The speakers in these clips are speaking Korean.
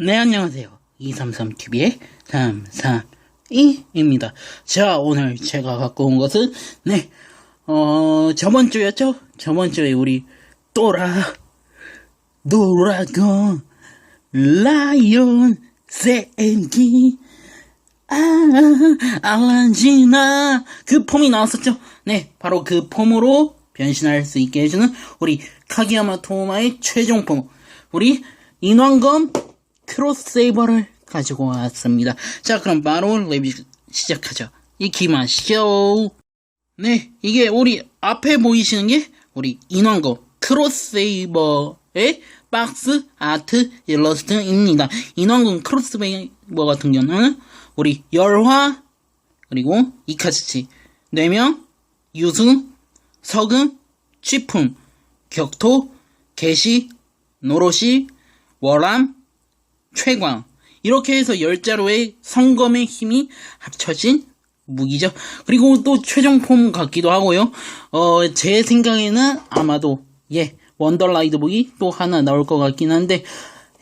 네, 안녕하세요. 233TV의 332입니다. 자, 오늘 제가 갖고 온 것은, 네, 어, 저번 주였죠? 저번 주에 우리, 또라, 노라곤, 라이온, 세기, 아, 알란지나, 그 폼이 나왔었죠? 네, 바로 그 폼으로 변신할 수 있게 해주는 우리 카기야마 토마의 최종 폼, 우리 인왕검 크로스세이버를 가지고 왔습니다. 자, 그럼 바로 레뷰 시작하죠. 이기마쇼. 네, 이게 우리 앞에 보이시는 게 우리 인왕검 크로스세이버의 박스 아트 일러스트입니다. 인왕검 크로스세이버 같은 경우는 우리 열화 그리고 이카츠치 뇌명 유승 서금 취품 격토 개시 노로시 월암 최광 이렇게 해서 열자로의 성검의 힘이 합쳐진 무기죠. 그리고 또 최종 폼 같기도 하고요. 어, 제 생각에는 아마도 예 원더라이드 북이 또 하나 나올 것 같긴 한데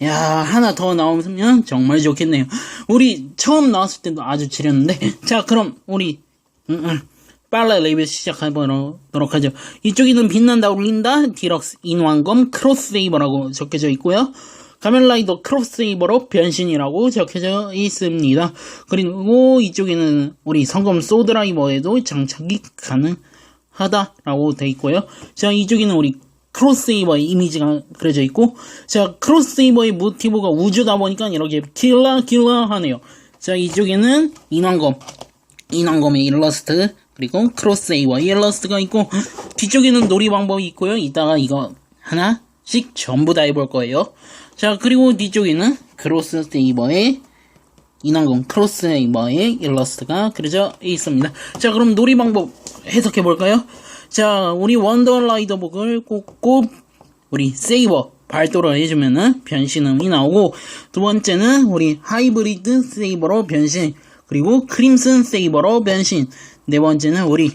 야 하나 더 나오면 정말 좋겠네요. 우리 처음 나왔을 때도 아주 지렸는데 자 그럼 우리 음, 음, 빨리 레이브 시작해보도록 하죠. 이쪽에는 빛난다 울린다 디럭스 인왕검 크로스세이버라고 적혀져 있고요. 가면라이더 크로스세이버로 변신이라고 적혀져 있습니다. 그리고 이쪽에는 우리 성검 소드라이버에도 장착이 가능하다라고 돼 있고요. 자 이쪽에는 우리 크로스세이버의 이미지가 그려져 있고 자 크로스세이버의 모티브가 우주다 보니까 이렇게 킬라 킬라 하네요. 자 이쪽에는 인왕검 인왕검의 일러스트 그리고 크로스세이버 일러스트가 있고 뒤쪽에는 놀이 방법이 있고요. 이따가 이거 하나씩 전부 다 해볼 거예요. 자 그리고 뒤쪽에는 크로스세이버의 인왕검 크로스세이버의 일러스트가 그려져 있습니다. 자 그럼 놀이 방법 해석해 볼까요? 자 우리 원더라이더복을 꽂고 우리 세이버 발도를 해주면은 변신음이 나오고 두 번째는 우리 하이브리드 세이버로 변신 그리고 크림슨 세이버로 변신 네 번째는 우리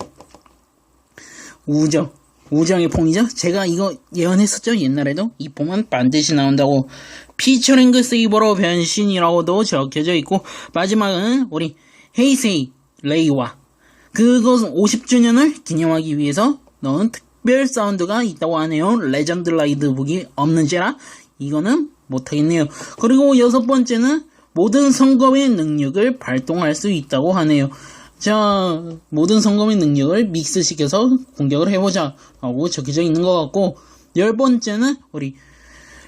우정 우정의 폼이죠? 제가 이거 예언했었죠? 옛날에도? 이 폼은 반드시 나온다고. 피처링그 세이버로 변신이라고도 적혀져 있고 마지막은 우리 헤이세이 레이와 그것은 50주년을 기념하기 위해서 넣은 특별 사운드가 있다고 하네요. 레전드 라이드 북이 없는지라? 이거는 못하겠네요. 그리고 여섯 번째는 모든 성검의 능력을 발동할 수 있다고 하네요. 자, 모든 성검의 능력을 믹스시켜서 공격을 해보자. 라고 적혀져 있는 것 같고, 열 번째는 우리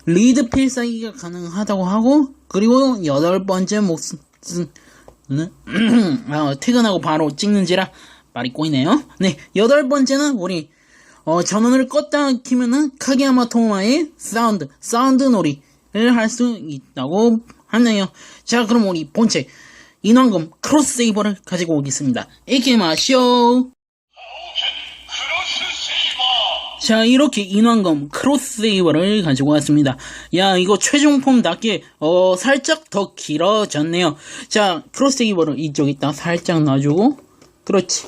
리드 필살기가 가능하다고 하고, 그리고 여덟 번째 목숨, 아, 퇴근하고 바로 찍는지라 말이 꼬이네요. 네, 여덟 번째는 우리, 어, 전원을 껐다 키면은 카게야마 토마의 사운드, 사운드 놀이를 할 수 있다고 하네요. 자, 그럼 우리 본체 인왕검 크로스세이버를 가지고 오겠습니다. 이기마쇼! 자, 이렇게 인왕검 크로스세이버를 가지고 왔습니다. 야, 이거 최종 폼답게, 어, 살짝 더 길어졌네요. 자, 크로스세이버를 이쪽에다 살짝 놔주고, 그렇지.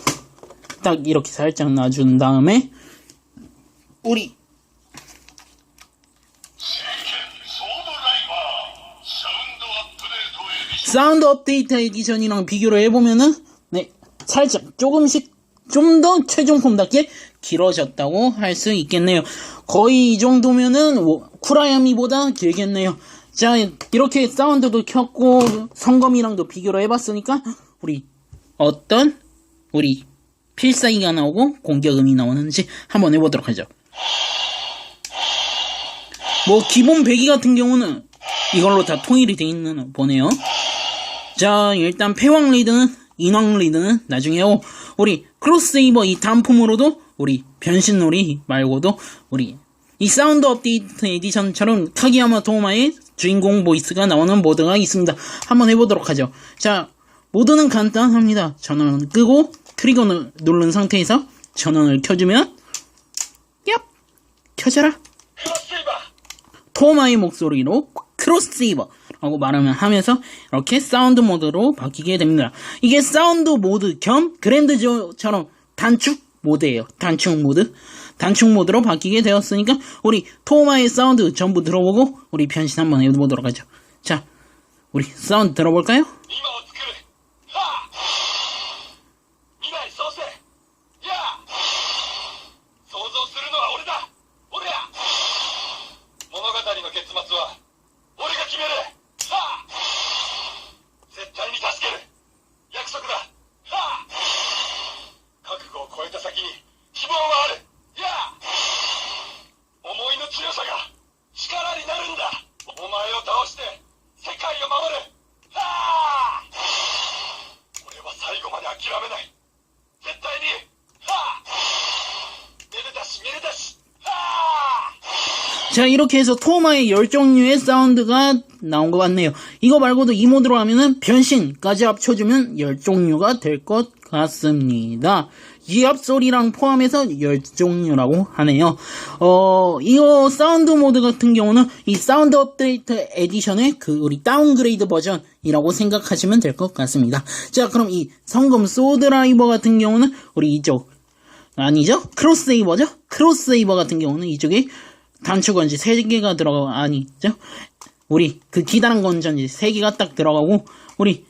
딱 이렇게 살짝 놔준 다음에, 우리, 사운드 업데이트 에디션이랑 비교를 해보면은, 네, 살짝 조금씩 좀 더 최종 폼답게 길어졌다고 할 수 있겠네요. 거의 이 정도면은 쿠라야미보다 길겠네요. 자, 이렇게 사운드도 켰고 성검이랑도 비교를 해봤으니까 우리 어떤 우리 필살기가 나오고 공격음이 나오는지 한번 해보도록 하죠. 뭐 기본 배기 같은 경우는 이걸로 다 통일이 돼 있는 보네요. 자, 일단 패왕 리드는, 인왕 리드는 나중에 하고, 우리 크로스세이버 이 단품으로도, 우리 변신놀이 말고도, 우리 이 사운드 업데이트 에디션처럼 카기야마 도마의 주인공 보이스가 나오는 모드가 있습니다. 한번 해보도록 하죠. 자, 모드는 간단합니다. 전원을 끄고, 트리거를 누른 상태에서 전원을 켜주면, 얍! 켜져라! 토마의 목소리로 크로스세이버 라고 말하면 하면서 이렇게 사운드 모드로 바뀌게 됩니다. 이게 사운드 모드 겸 그랜드조처럼 단축 모드예요. 단축 모드. 단축 모드로 바뀌게 되었으니까 우리 토마의 사운드 전부 들어보고 우리 변신 한번 해보도록 하죠. 자, 우리 사운드 들어볼까요? 자, 이렇게 해서 토마의 열 종류의 사운드가 나온 것 같네요. 이거 말고도 이 모드로 하면은 변신까지 합쳐주면 열 종류가 될 것 같습니다. 기압 소리랑 포함해서 열 종류라고 하네요. 어, 이거 사운드 모드 같은 경우는 이 사운드 업데이트 에디션의 그 우리 다운그레이드 버전이라고 생각하시면 될 것 같습니다. 자, 그럼 이 성금 소드라이버 같은 경우는 우리 이쪽 아니죠? 크로스세이버죠? 크로스세이버 같은 경우는 이쪽에 단축 건지 3개가 들어가고, 아니죠? 우리 그 기다란 건전지 3개가 딱 들어가고, 우리,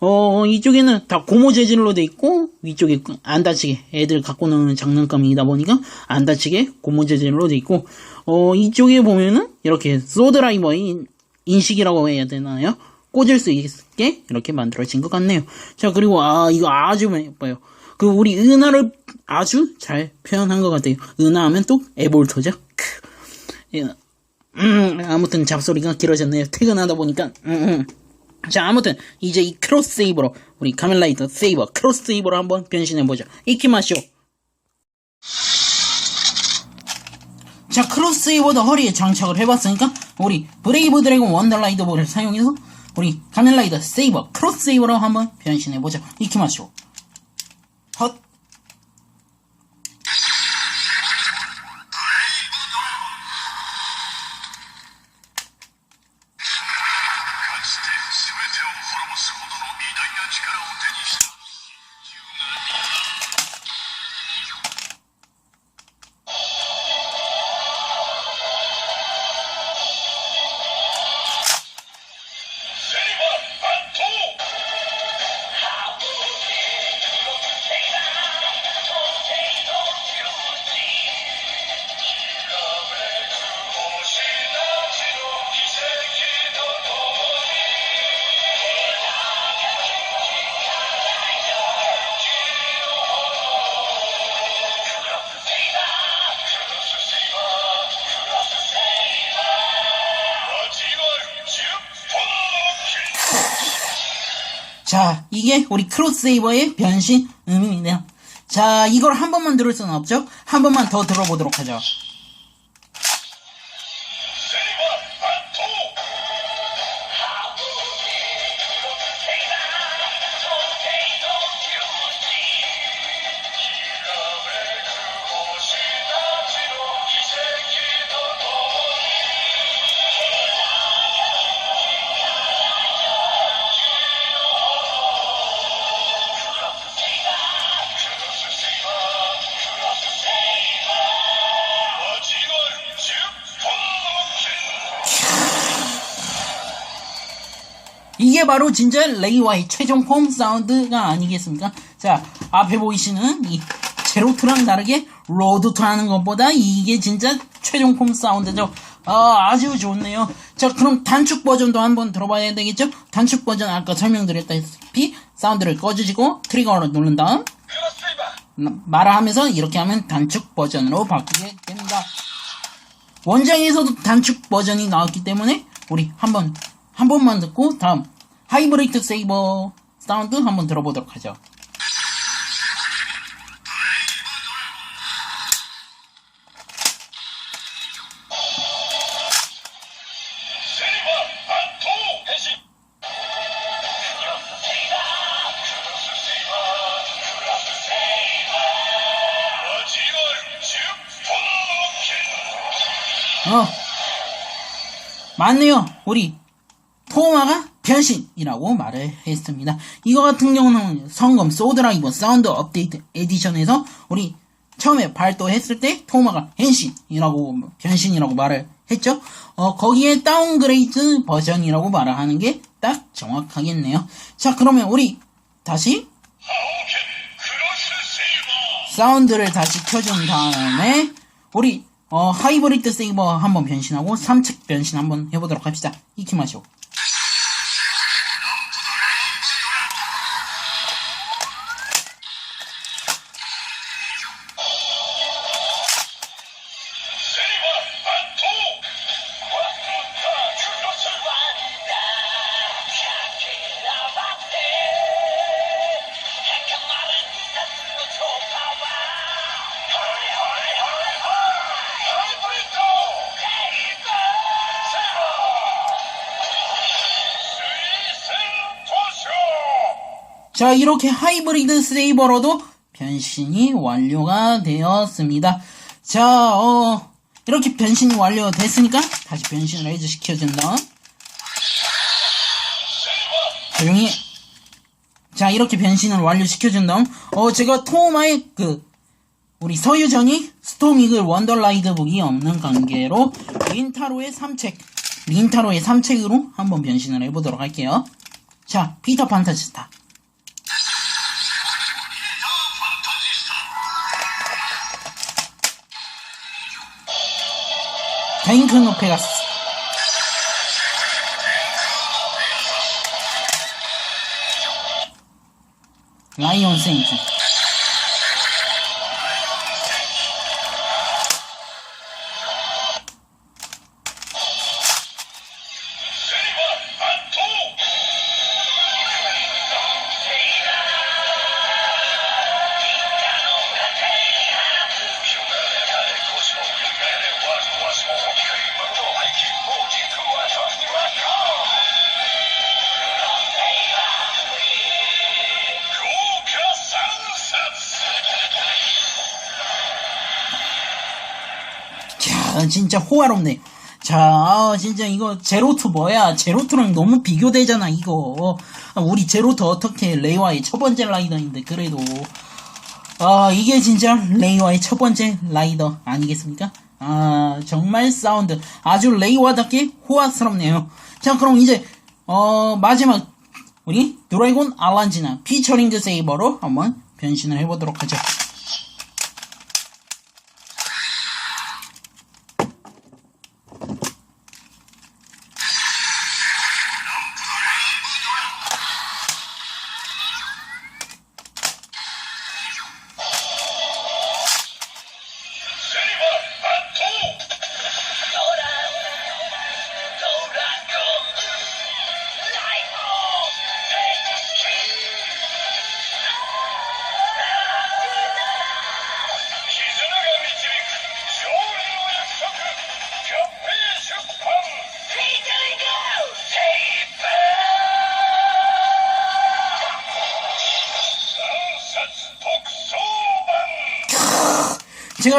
어, 이쪽에는 다 고무 재질로 돼 있고, 위쪽에 안 다치게, 애들 갖고 노는 장난감이다 보니까 안 다치게 고무 재질로 돼 있고, 어, 이쪽에 보면은 이렇게 소드라이버의 인식이라고 해야 되나요? 꽂을 수 있게 이렇게 만들어진 것 같네요. 자, 그리고 아, 이거 아주 예뻐요. 그 우리 은하를 아주 잘 표현한 것 같아요. 은하하면 또 에볼터죠. 크. 예, 음, 아무튼 잡소리가 길어졌네요. 퇴근하다 보니까 음, 음. 자, 아무튼 이제 이 크로스 세이버로 우리 카멜라이트 세이버 크로스 세이버로 한번 변신해 보죠. 이키마쇼. 자, 크로스 세이버도 허리에 장착을 해봤으니까 우리 브레이브 드래곤 원더라이더 볼을 사용해서 우리 카멜라이더 세이버 크로스 세이버로 한번 변신해 보죠. 이키마쇼. 이게 우리 크로스세이버의 변신 음입니다. 자, 이걸 한 번만 들을 수는 없죠? 한 번만 더 들어보도록 하죠. 바로 진짜 레이와의 최종 폼 사운드가 아니겠습니까? 자, 앞에 보이시는 이 제로투랑 다르게 로드투 하는 것보다 이게 진짜 최종 폼 사운드죠. 아, 아주 좋네요. 자, 그럼 단축 버전도 한번 들어봐야 되겠죠? 단축 버전 아까 설명드렸다시피 사운드를 꺼주시고 트리거를 누른 다음 말을 하면서 이렇게 하면 단축 버전으로 바뀌게 됩니다. 원장에서도 단축 버전이 나왔기 때문에 우리 한번 한 번만 듣고 다음 하이브리드 세이버 사운드 한번 들어보도록 하죠. 어 맞네요. 우리 포마가 변신이라고 말을 했습니다. 이거 같은 경우는 성검 소드라이버 사운드 업데이트 에디션에서 우리 처음에 발도했을 때 토마가 변신이라고 변신이라고 말을 했죠? 어, 거기에 다운그레이드 버전이라고 말하는 게 딱 정확하겠네요. 자, 그러면 우리 다시 사운드를 다시 켜준 다음에 우리 어, 하이브리드 세이버 한번 변신하고 삼책 변신 한번 해보도록 합시다. 이키마쇼. 자, 이렇게 하이브리드 세이버로도 변신이 완료가 되었습니다. 자, 어, 이렇게 변신이 완료됐으니까 다시 변신을 해제 시켜준 다음 조용히 해. 자, 이렇게 변신을 완료시켜준 다음 어, 제가 토마의 그 우리 서유전이 스톰이글 원더라이드 북이 없는 관계로 린타로의 3책 린타로의 3책으로 한번 변신을 해보도록 할게요. 자, 피터 판타지스타 뱅크노 페가스 라이온 세인트 자, 진짜 호화롭네. 자, 아, 진짜 이거 제로투 뭐야? 제로투랑 너무 비교되잖아, 이거. 아, 우리 제로투 어떻게 레이와의 첫 번째 라이더인데, 그래도. 아, 이게 진짜 레이와의 첫 번째 라이더 아니겠습니까? 아, 정말 사운드. 아주 레이와답게 호화스럽네요. 자, 그럼 이제, 어, 마지막, 우리 드래곤 알란지나 피처링 드 세이버로 한번 변신을 해보도록 하죠.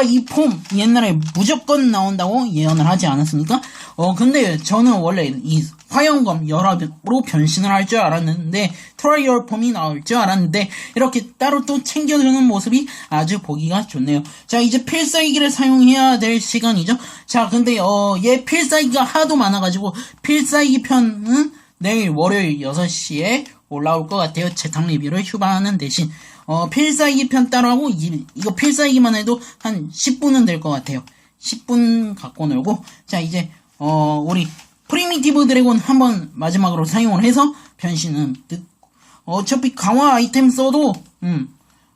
제가 이 폼 옛날에 무조건 나온다고 예언을 하지 않았습니까? 어 근데 저는 원래 이 화영검 열압으로 변신을 할 줄 알았는데 트라이얼 폼이 나올 줄 알았는데 이렇게 따로 또 챙겨주는 모습이 아주 보기가 좋네요. 자 이제 필살기를 사용해야 될 시간이죠. 자 근데 어얘 필살기가 하도 많아가지고 필살기 편은 내일 월요일 6시에 올라올 것 같아요. 재탕 리뷰를 휴방하는 대신 어, 필살기 편 따라하고 이, 이거 필살기만 해도 한 10분은 될 것 같아요. 10분 갖고 놀고 자 이제 어 우리 프리미티브 드래곤 한번 마지막으로 사용을 해서 변신은 듣- 어차피 강화 아이템 써도 음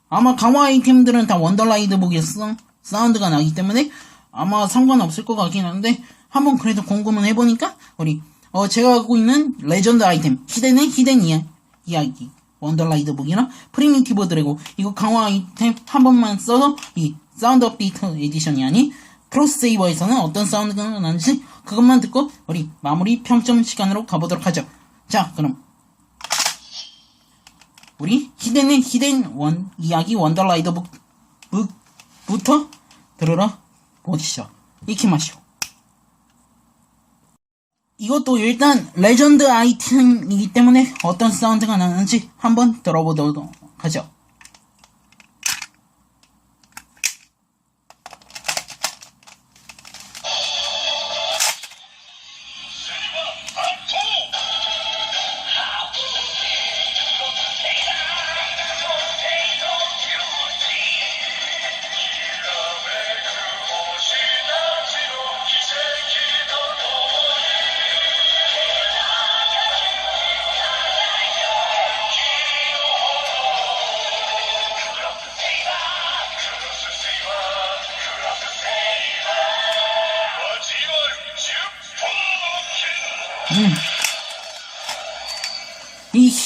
아마 강화 아이템들은 다 원더라이드 북에서 사운드가 나기 때문에 아마 상관없을 것 같긴 한데 한번 그래도 궁금은 해보니까 우리 어 제가 갖고 있는 레전드 아이템 히덴의 히덴 이야, 이야기 원더라이드 북이나 프리미티브 드래곤 이거 강화 아이템 한 번만 써서 이 사운드 업데이트 에디션이 아닌 크로스 세이버에서는 어떤 사운드가 나는지 그것만 듣고 우리 마무리 평점 시간으로 가보도록 하죠 자 그럼 우리 히덴의 히덴 원 이야기 원더라이더 북, 북부터 들으러 보시죠. 이키마쇼. 이것도 일단 레전드 아이템이기 때문에 어떤 사운드가 나는지 한번 들어보도록 하죠.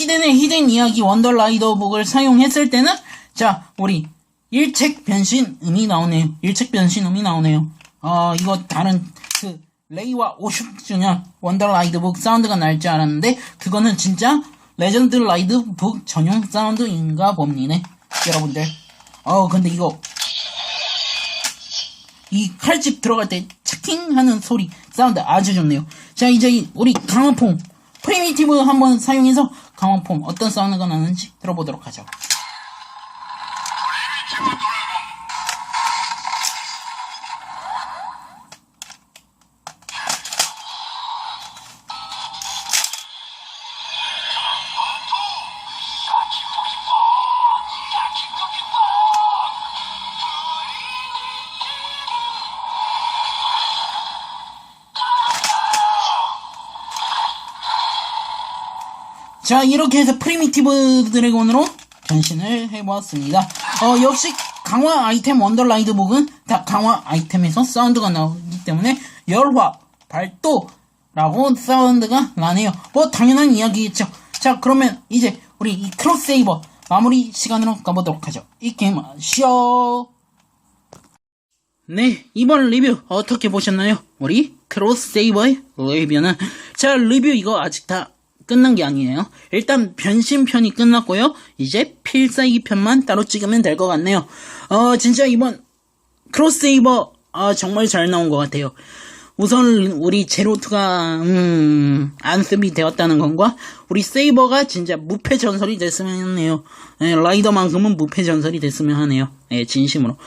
히든의 히든 이야기 원더라이더 북을 사용했을 때는 자 우리 일책 변신 음이 나오네요. 일책 변신 음이 나오네요. 어 이거 다른 그 레이와 50주년 원더라이드 북 사운드가 날 줄 알았는데 그거는 진짜 레전드 라이드 북 전용 사운드인가 봅니다. 여러분들. 어 근데 이거 이 칼집 들어갈 때 차킹 하는 소리 사운드 아주 좋네요. 자 이제 이 우리 강화폼 프리미티브 한번 사용해서 강화폼 어떤 사운드가 나는지 들어보도록 하죠. 자 이렇게 해서 프리미티브 드래곤으로 변신을 해보았습니다. 어 역시 강화 아이템 원더라이드 북은 다 강화 아이템에서 사운드가 나오기 때문에 열화 발도 라고 사운드가 나네요. 뭐 당연한 이야기겠죠. 자 그러면 이제 우리 이 크로스세이버 마무리 시간으로 가보도록 하죠. 이 게임 쉬어. 네, 이번 리뷰 어떻게 보셨나요? 우리 크로스세이버의 리뷰는 자 리뷰 이거 아직 다 끝난 게 아니에요. 일단 변신편이 끝났고요. 이제 필살기 편만 따로 찍으면 될 것 같네요. 어 진짜 이번 크로스세이버 아 정말 잘 나온 것 같아요. 우선 우리 제로투가 음 안습이 되었다는 건과 우리 세이버가 진짜 무패 전설이 됐으면 하네요. 예, 라이더만큼은 무패 전설이 됐으면 하네요. 예, 진심으로.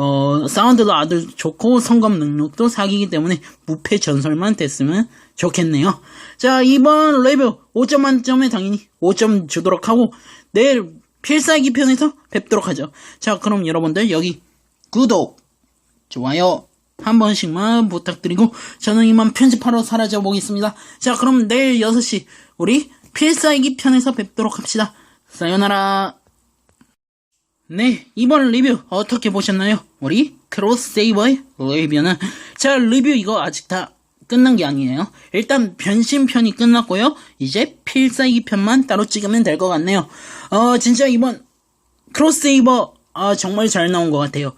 어, 사운드도 아주 좋고 성검 능력도 사기이기 때문에 무패 전설만 됐으면 좋겠네요. 자, 이번 레뷰 5점 만점에 당연히 5점 주도록 하고 내일 필살기 편에서 뵙도록 하죠. 자, 그럼 여러분들 여기 구독, 좋아요 한 번씩만 부탁드리고 저는 이만 편집하러 사라져 보겠습니다. 자, 그럼 내일 6시 우리 필살기 편에서 뵙도록 합시다. 사요나라. 네, 이번 리뷰 어떻게 보셨나요? 우리 크로스세이버의 리뷰는 자, 리뷰 이거 아직 다 끝난 게 아니에요. 일단 변신 편이 끝났고요. 이제 필살기 편만 따로 찍으면 될 것 같네요. 어, 진짜 이번 크로스세이버 아, 정말 잘 나온 것 같아요.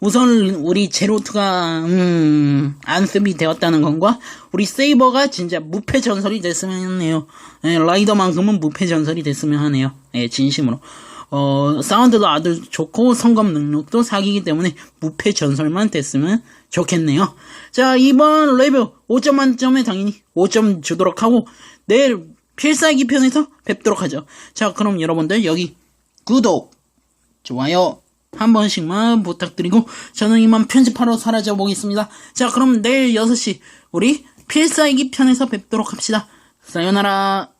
우선 우리 제로투가 음, 안습이 되었다는 건과 우리 세이버가 진짜 무패 전설이 됐으면 하네요. 예, 라이더만큼은 무패 전설이 됐으면 하네요. 예, 진심으로. 어, 사운드도 아주 좋고 성검 능력도 사기이기 때문에 무패 전설만 됐으면 좋겠네요. 자, 이번 레뷰 5점 만점에 당연히 5점 주도록 하고 내일 필살기 편에서 뵙도록 하죠. 자, 그럼 여러분들 여기 구독, 좋아요 한 번씩만 부탁드리고 저는 이만 편집하러 사라져 보겠습니다. 자, 그럼 내일 6시 우리 필살기 편에서 뵙도록 합시다. 사요나라.